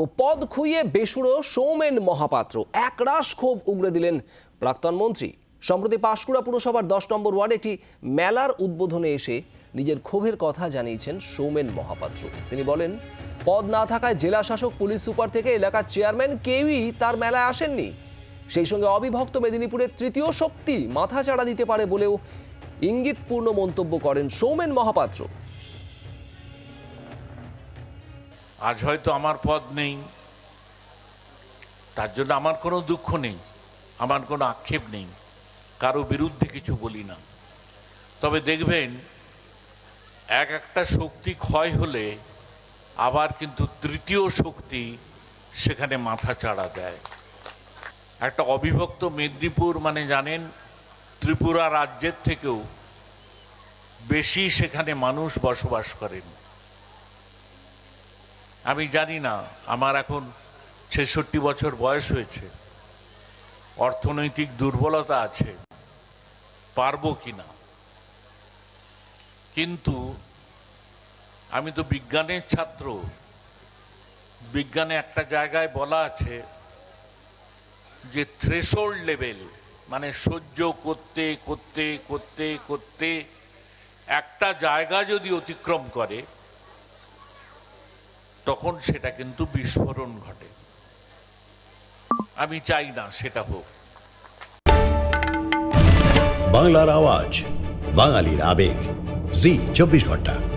পদ খুইয়ে বেসুরো সৌমেন মহাপাত্র। একরাশ ক্ষোভ উগড়ে দিলেন প্রাক্তন মন্ত্রী। সম্প্রতি পাঁশকুড়া পুরসভার দশ নম্বর ওয়ার্ড একটি মেলার উদ্বোধনে এসে নিজের ক্ষোভের কথা জানিয়েছেন সৌমেন মহাপাত্র। তিনি বলেন, পদ না থাকায় জেলা শাসক, পুলিশ সুপার থেকে এলাকার চেয়ারম্যান কেউই তার মেলায় আসেননি। সেই সঙ্গে অবিভক্ত মেদিনীপুরের তৃতীয় শক্তি মাথা চাড়া দিতে পারে বলেও ইঙ্গিতপূর্ণ মন্তব্য করেন সৌমেন মহাপাত্র। আজ হয়তো আমার পদ নেই। তার জন্য আমার কোনো দুঃখ নেই, আমার কোনো আক্ষেপ নেই। কারও বিরুদ্ধে কিছু বলি না। তবে দেখবেন, এক একটা শক্তি ক্ষয় হলে আবার কিন্তু তৃতীয় শক্তি সেখানে মাথা চাড়া দেয়। একটা অবিভক্ত মেদিনীপুর মানে জানেন, ত্রিপুরা রাজ্যের থেকেও বেশি সেখানে মানুষ বসবাস করেন। আমি জানি না, আমার এখন ছেষট্টি বছর বয়স হয়েছে। অর্থনৈতিক দুর্বলতা আছে, পারব কিনা? কিন্তু আমি তো বিজ্ঞানের ছাত্র। বিজ্ঞানে একটা জায়গায় বলা আছে যে থ্রেশোল্ড লেভেল মানে সহ্য করতে করতে করতে করতে একটা জায়গা যদি অতিক্রম করে তখন সেটা কিন্তু বিস্ফোরণ ঘটে। আমি চাই না সেটা হোক। বাংলার আওয়াজ, বাঙালির আবেগ। জি, চব্বিশ ঘণ্টা।